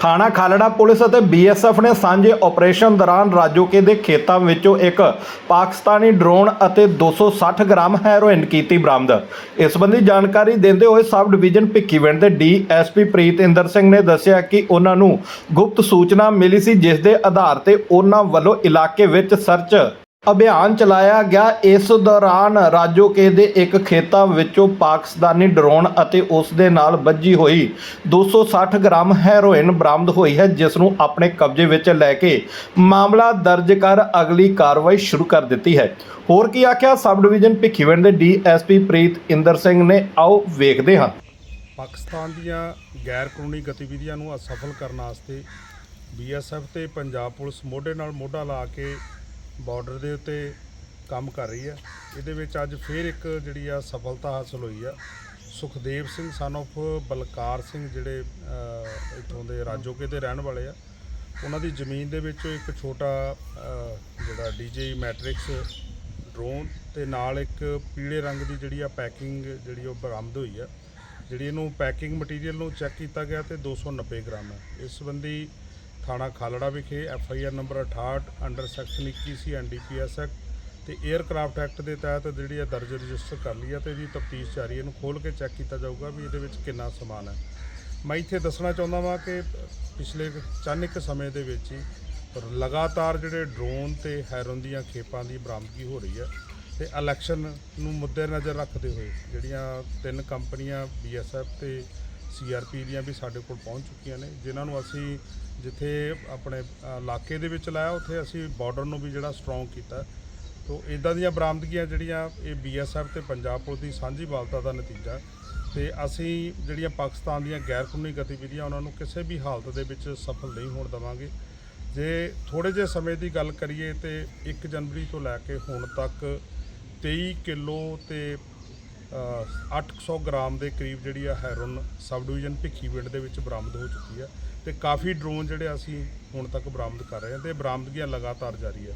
ਥਾਣਾ ਖਾਲੜਾ ਪੁਲਿਸ ਅਤੇ ਬੀਐਸਐਫ ਨੇ ਸਾਂਝੇ ਆਪਰੇਸ਼ਨ ਦੌਰਾਨ ਰਾਜੋਕੇ ਦੇ ਖੇਤਾਂ ਵਿੱਚੋਂ ਇੱਕ ਪਾਕਿਸਤਾਨੀ ਡਰੋਨ ਅਤੇ 260 ਗ੍ਰਾਮ ਹੈਰੋਇਨ ਕੀਤੀ ਬਰਾਮਦ। ਇਸ ਸੰਬੰਧੀ ਜਾਣਕਾਰੀ ਦਿੰਦੇ ਹੋਏ ਸਬ ਡਿਵੀਜ਼ਨ ਭਿੱਖੀਵਿੰਡ ਦੇ ਡੀਐਸਪੀ ਪ੍ਰੀਤਿੰਦਰ ਸਿੰਘ ਨੇ ਦੱਸਿਆ ਕਿ ਉਹਨਾਂ ਨੂੰ ਗੁਪਤ ਸੂਚਨਾ ਮਿਲੀ ਸੀ, ਜਿਸ ਦੇ ਆਧਾਰ ਤੇ ਉਹਨਾਂ ਵੱਲੋਂ ਇਲਾਕੇ ਵਿੱਚ ਸਰਚ ਅਭਿਆਨ ਚਲਾਇਆ ਗਿਆ। ਇਸ ਦੌਰਾਨ ਰਾਜੋਕੇ ਦੇ ਇੱਕ ਖੇਤਾਂ ਵਿੱਚੋਂ ਪਾਕਿਸਤਾਨੀ ਡਰੋਨ ਅਤੇ ਉਸ ਦੇ ਨਾਲ ਵੱਜੀ ਹੋਈ 260 ਗ੍ਰਾਮ ਹੈਰੋਇਨ ਬਰਾਮਦ ਹੋਈ ਹੈ, ਜਿਸ ਨੂੰ ਆਪਣੇ ਕਬਜ਼ੇ ਵਿੱਚ ਲੈ ਕੇ ਮਾਮਲਾ ਦਰਜ ਕਰ ਅਗਲੀ ਕਾਰਵਾਈ ਸ਼ੁਰੂ ਕਰ ਦਿੱਤੀ ਹੈ। ਹੋਰ ਕੀ ਆਖਿਆ? ਸਬ ਡਿਵੀਜ਼ਨ ਭਿੱਖੀਵਿੰਡ ਦੇ ਡੀਐਸਪੀ ਪ੍ਰੀਤ ਇੰਦਰ ਸਿੰਘ ਨੇ। ਆਓ ਵੇਖਦੇ ਹਾਂ। ਪਾਕਿਸਤਾਨ ਦੀਆਂ ਗੈਰ ਕਾਨੂੰਨੀ ਗਤੀਵਿਧੀਆਂ ਨੂੰ ਅਸਫਲ ਕਰਨ ਵਾਸਤੇ ਬੀਐਸਐਫ ਤੇ ਪੰਜਾਬ ਪੁਲਿਸ ਮੋਢੇ ਨਾਲ ਮੋਢਾ ਲਾ ਕੇ ਬਾਰਡਰ ਦੇ ਉੱਤੇ ਕੰਮ ਕਰ ਰਹੀ ਹੈ। ਇਹਦੇ ਵਿੱਚ ਅੱਜ ਫੇਰ ਇੱਕ ਜਿਹੜੀ ਆ ਸਫਲਤਾ ਹਾਸਲ ਹੋਈ ਆ। ਸੁਖਦੇਵ ਸਿੰਘ ਸਨ of ਬਲਕਾਰ ਸਿੰਘ ਜਿਹੜੇ ਅਹ, ਇੱਥੋਂ ਦੇ ਰਾਜੋਕੇ ਦੇ ਰਹਿਣ ਵਾਲੇ ਆ। ਉਹਨਾਂ ਦੀ ਜ਼ਮੀਨ ਦੇ ਵਿੱਚੋਂ ਇੱਕ ਛੋਟਾ ਅਹ, ਜਿਹੜਾ ਡੀਜੇ ਮੈਟ੍ਰਿਕਸ ਡਰੋਨ ਤੇ ਨਾਲ ਇੱਕ ਪੀਲੇ ਰੰਗ ਦੀ ਜਿਹੜੀ ਆ ਪੈਕਿੰਗ ਜਿਹੜੀ ਉਹ ਬਰਾਮਦ ਹੋਈ ਆ। ਜਿਹੜੀ ਇਹਨੂੰ ਪੈਕਿੰਗ ਮਟੀਰੀਅਲ ਨੂੰ ਚੈੱਕ ਕੀਤਾ ਗਿਆ ਤੇ 290 ਗ੍ਰਾਮ ਹੈ ਇਸ ਸੰਬੰਧੀ ਥਾਣਾ ਖਾਲੜਾ ਵਿਖੇ F I R number 68 under section 21 C NDPS act ਤੇ 에ਅਰਕ੍ਰਾਫਟ ਐਕਟ ਦੇ ਤਹਿਤ ਜਿਹੜੀ ਆ ਦਰਜ ਰਜਿਸਟਰ ਕਰ ਲਈ ਆ ਤੇ ਇਹਦੀ ਤਫਤੀਸ਼ ਜਾਰੀ ਇਹਨੂੰ ਖੋਲ ਕੇ ਚੈੱਕ ਕੀਤਾ ਜਾਊਗਾ ਵੀ ਇਹਦੇ ਵਿੱਚ ਕਿੰਨਾ ਸਮਾਨ ਹੈ। ਮੈਂ ਇੱਥੇ ਦੱਸਣਾ ਚਾਹੁੰਦਾ ਵਾਂ ਕਿ ਪਿਛਲੇ ਚੰਨ ਸਮੇਂ ਦੇ ਵਿੱਚ ਹੀ ਲਗਾਤਾਰ ਜਿਹੜੇ ਡਰੋਨ ਤੇ ਹੈਰੋਨ ਦੀਆਂ ਖੇਪਾਂ ਦੀ ਬਰਾਮਦਗੀ ਹੋ ਰਹੀ ਹੈ ਤੇ ਇਲੈਕਸ਼ਨ ਨੂੰ ਮੁੱਦੇ ਨਜ਼ਰ ਰੱਖਦੇ ਹੋਏ ਜਿਹੜੀਆਂ ਤਿੰਨ ਕੰਪਨੀਆਂ ਬੀਐਸਐਫ ਤੇ ਸੀਆਰਪੀ ਦੀਆਂ ਵੀ ਸਾਡੇ ਕੋਲ ਪਹੁੰਚ ਚੁੱਕੀਆਂ ਨੇ, ਜਿਨ੍ਹਾਂ ਨੂੰ ਅਸੀਂ ਜਿੱਥੇ ਆਪਣੇ ਇਲਾਕੇ ਦੇ ਵਿੱਚ ਲਾਇਆ, ਉੱਥੇ ਅਸੀਂ ਬਾਰਡਰ ਨੂੰ ਵੀ ਜਿਹੜਾ ਸਟਰੋਂਗ ਕੀਤਾ। ਤੋ ਇਦਾਂ ਦੀਆਂ ਬਰਾਮਦਗੀਆਂ ਜਿਹੜੀਆਂ ਇਹ ਬੀਐਸਐਫ ਤੇ ਪੰਜਾਬ ਪੁਲਿਸ ਦੀ ਸਾਂਝੀ ਵਾਲਤਾ ਦਾ ਨਤੀਜਾ। ਤੇ ਅਸੀਂ ਜਿਹੜੀਆਂ ਪਾਕਿਸਤਾਨ ਦੀਆਂ ਗੈਰ ਕਾਨੂੰਨੀ ਗਤੀਵਿਧੀਆਂ, ਉਹਨਾਂ ਨੂੰ ਕਿਸੇ ਵੀ ਹਾਲਤ ਦੇ ਵਿੱਚ ਸਫਲ ਨਹੀਂ ਹੋਣ ਦੇਵਾਂਗੇ। ਜੇ ਥੋੜੇ ਜਿਹੇ ਸਮੇਂ ਦੀ ਗੱਲ ਕਰੀਏ ਤੇ 1 ਜਨਵਰੀ ਤੋਂ ਲੈ ਕੇ ਹੁਣ ਤੱਕ 23 ਕਿਲੋ ਤੇ 800 ਗ੍ਰਾਮ ਦੇ ਕਰੀਬ ਜਿਹੜੀ ਆ ਹੈਰੋਨ ਸਬ ਡਿਵੀਜ਼ਨ ਭਿੱਖੀਵਿੰਡ ਦੇ ਵਿੱਚ ਬਰਾਮਦ ਹੋ ਚੁੱਕੀ ਆ ਤੇ ਕਾਫੀ ਡਰੋਨ ਜਿਹੜੇ ਅਸੀਂ ਹੁਣ ਤੱਕ ਬਰਾਮਦ ਕਰ ਰਹੇ ਹਾਂ ਤੇ ਬਰਾਮਦਗੀਆਂ ਲਗਾਤਾਰ ਜਾਰੀ ਆ।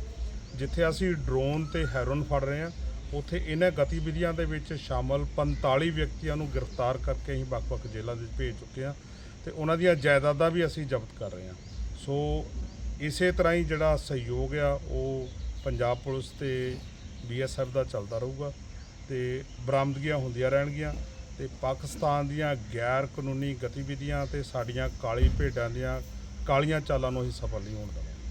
ਜਿੱਥੇ ਅਸੀਂ ਡਰੋਨ ਤੇ ਹੈਰੋਨ ਫੜ ਰਹੇ ਹਾਂ ਉੱਥੇ ਇਹਨਾਂ ਗਤੀਵਿਧੀਆਂ ਦੇ ਵਿੱਚ ਸ਼ਾਮਲ 45 ਵਿਅਕਤੀਆਂ ਨੂੰ ਗ੍ਰਿਫਤਾਰ ਕਰਕੇ ਅਸੀਂ ਵੱਖ-ਵੱਖ ਜੇਲ੍ਹਾਂ ਦੇ ਵਿੱਚ ਭੇਜ ਚੁੱਕੇ ਹਾਂ ਤੇ ਉਹਨਾਂ ਦੀਆਂ ਜਾਇਦਾਦਾਂ ਵੀ ਅਸੀਂ ਜ਼ਬਤ ਕਰ ਰਹੇ ਹਾਂ ਸੋ ਇਸੇ ਤਰ੍ਹਾਂ ਹੀ ਜਿਹੜਾ ਸਹਿਯੋਗ ਆ, ਉਹ ਪੰਜਾਬ ਪੁਲਿਸ ਤੇ ਬੀਐਸਐਫ ਦਾ ਚੱਲਦਾ ਰਹੂਗਾ। ਤੇ ਬਰਾਮਦਗੀਆਂ ਹੁੰਦੀਆਂ ਰਹਿਣਗੀਆਂ ਤੇ ਪਾਕਿਸਤਾਨ ਦੀਆਂ ਗੈਰ ਕਾਨੂੰਨੀ ਗਤੀਵਿਧੀਆਂ ਤੇ ਸਾਡੀਆਂ ਕਾਲੀ ਭੇਡਾਂ ਦੀਆਂ ਕਾਲੀਆਂ ਚਾਲਾਂ ਨੂੰ ਅਸੀਂ ਸਫਲ ਨਹੀਂ ਹੋਣ ਦੇਵਾਂਗੇ।